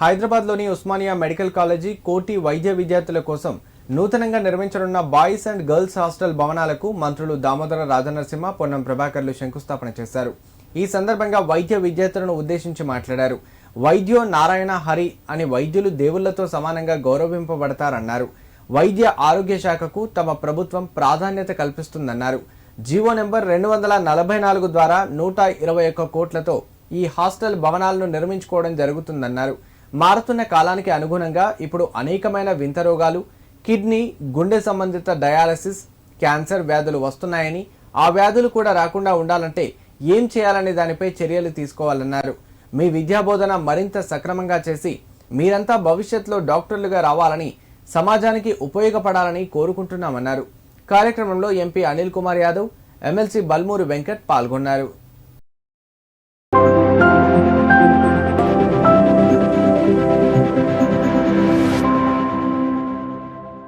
హైదరాబాద్లోని Osmania medical college కోటి వైద్య విద్యార్థుల కోసం నూతనంగా నిర్మించనున్న బాయ్స్ అండ్ గర్ల్స్ హాస్టల్ భవనాలకు మంత్రులు దామోదర రాజనరసింహ పొన్నం ప్రభాకర్లు శంకుస్థాపన చేశారు. ఈ సందర్భంగా వైద్య విద్యార్థులను ఉద్దేశించి మాట్లాడారు. వైద్యో నారాయణ హరి అని వైద్యులు దేవుళ్ళతో సమానంగా గౌరవింపబడతారన్నారు. వైద్య ఆరోగ్య శాఖకు తమ ప్రభుత్వం ప్రాధాన్యత కల్పిస్తుందన్నారు. జీవో నెంబర్ రెండు వందల నలభై నాలుగు ద్వారా నూట ఇరవై ఒక్క కోట్లతో ఈ హాస్టల్ భవనాలను నిర్మించుకోవడం జరుగుతుందన్నారు. మారుతున్న కాలానికి అనుగుణంగా ఇప్పుడు అనేకమైన వింత రోగాలు కిడ్నీ గుండె సంబంధిత డయాలసిస్ క్యాన్సర్ వ్యాధులు వస్తున్నాయని ఆ వ్యాధులు కూడా రాకుండా ఉండాలంటే ఏం చేయాలనే దానిపై చర్యలు తీసుకోవాలన్నారు. మీ విద్యాబోధన మరింత సక్రమంగా చేసి మీరంతా భవిష్యత్తులో డాక్టర్లుగా రావాలని సమాజానికి ఉపయోగపడాలని కోరుకుంటున్నామన్నారు. కార్యక్రమంలో ఎంపీ అనిల్ కుమార్ యాదవ్ ఎమ్మెల్సీ బల్మూరు వెంకట్ పాల్గొన్నారు.